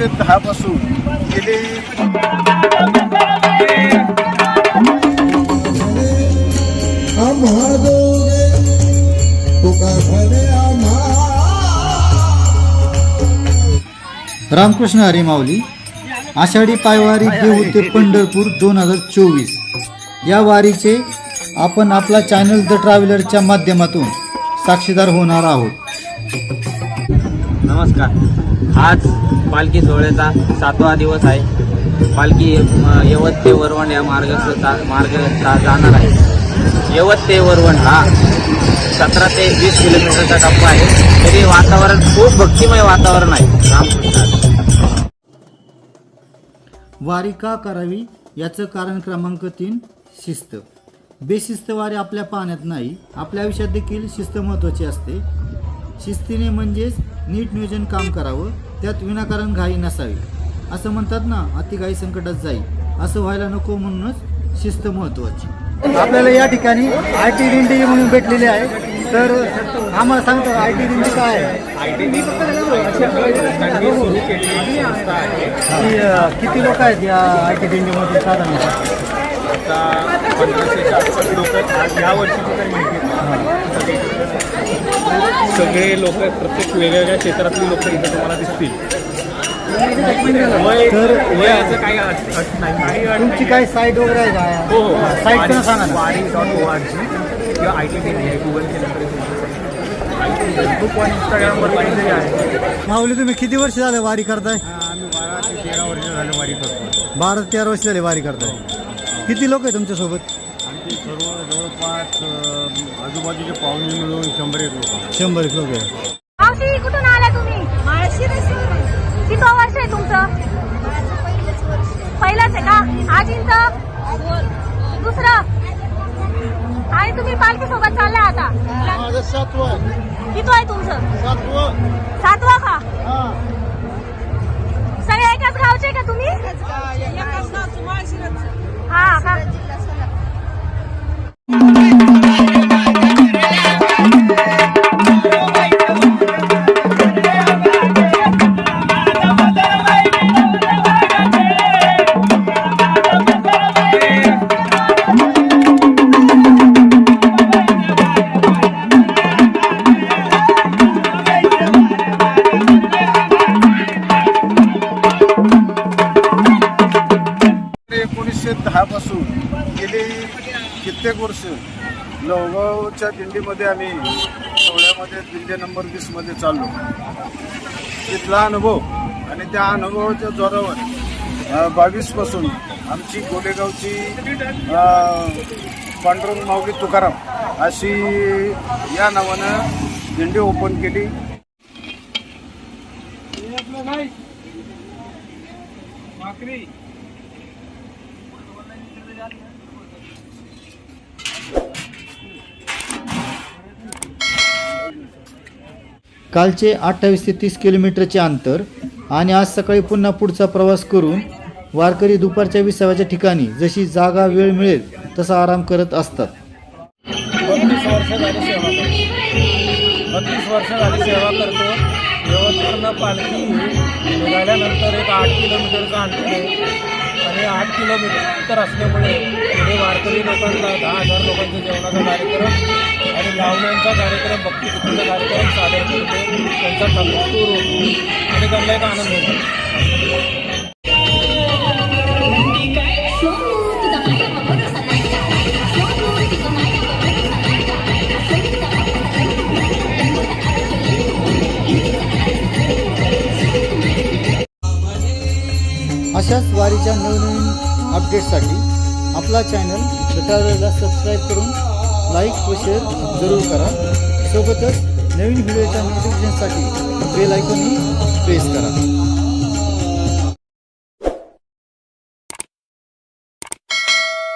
एकोणीसशे दहा पासून गेली रामकृष्ण हरी माऊली आषाढी पायवारी देऊ ते पंढरपूर दोन हजार चोवीस. या वारीचे आपण आपला चॅनल द ट्रॅव्हलरच्या माध्यमातून साक्षीदार होणार आहोत. नमस्कार. आज पालखी सोहळ्याचा सातवा दिवस आहे. पालखी यवत ते वरवण या मार्ग मार्ग जाणार आहे. यवत ते वरवण हा सतरा ते वीस किलोमीटरचा टप्पा आहे. तरी वातावरण खूप भक्तिमय वातावरण आहे. रामकृष्ण वारी का करावी याचं कारण क्रमांक तीन शिस्त. बेशिस्त वारी आपल्या पाण्यात नाही. आपल्या आयुष्यात देखील शिस्त महत्त्वाची असते. शिस्तीने म्हणजेच नीट नियोजन काम करावं त्यात विनाकारण घाई नसावी. असं म्हणतात ना अति घाई संकटात जाईल असं व्हायला नको म्हणूनच शिस्त महत्त्वाची आपल्याला या ठिकाणी आय टी दिंडी म्हणून भेटलेली आहे. तर आम्हाला सांगतो आय टी दिंडी काय किती लोक आहेत या आय टी दिंडीमध्ये साधारण सगळे लोक प्रत्येक वेगवेगळ्या क्षेत्रातली लोक इथे तुम्हाला दिसतील. वय तर काही अट अट नाही. काही तुमची. काय साईट वगैरे आहे का? हो हो. साईट पण सांगा ना. वारी डॉट ओ आर जी किंवा आय टी टी आहे गुगल केलं तरी फेसबुक व इंस्टाग्रामवर काहीतरी आहे. माऊली तुम्ही किती वर्ष झाले वारी करताय? आम्ही बारा ते तेरा वर्ष झालं वारी करतो बारा ते तेरा वर्ष झाले वारी करताय. किती लोक आहे तुमच्यासोबत? आमची सर्व जवळपास आजूबाजूचे पाहुणे मिळून शंभर एक लोक शंभर एक लोक आहे मावशी कुठून आला तुम्ही? किती वर्ष आहे तुमचं? पहिलंच आहे. का? आजींचं? दुसरं? आणि तुम्ही पालखी सोबत चालला आता माझं सातवं आहे. किती आहे तुमचं? सातवं. सातवा का? हा. सगळे एकाच गावचे का तुम्ही? हा का गेली कित्येक वर्ष लोहगावच्या दिंडीमध्ये आम्ही सोहळ्यामध्ये दिंडी नंबर वीसमध्ये चाललो. तिथला अनुभव आणि त्या अनुभवाच्या जोरावर बावीसपासून आमची गोलेगावची पांडुरंग माऊली तुकाराम अशी या नावानं दिंडी ओपन केली. कालचे अठ्ठावीस ते तीस किलोमीटरचे अंतर आणि आज सकाळी पुन्हा पुढचा प्रवास करून वारकरी दुपारच्या विसाव्याच्या ठिकाणी जशी जागा वेळ मिळेल तसा आराम करत असतात. बत्तीस वर्ष झाली सेवा करतो. बत्तीस वर्ष झाली सेवा करतो. यवतपूर्ण पालखी निघाल्यानंतर एक आठ किलोमीटरचं अंतर आहे. आणि आठ किलोमीटर असल्यामुळे हे वारकरी लोकांना दहा हजार लोकांच्या जेवणाचा कार्यक्रम लावण्यांचा कार्यक्रम भक्तिगीताचा कार्यक्रम सादर करते. त्यांचा तंबाखूर होतो आणि त्यांना एक आनंद होतो. अशाच वारीच्या नवनवीन अपडेटसाठी आपला चॅनल गटारला सबस्क्राईब करून लाईक व शेअर जरूर करा. सोबतच नवीन व्हिडिओच्या नोटिफिकेशनसाठी बेल आयकॉनही प्रेस करा.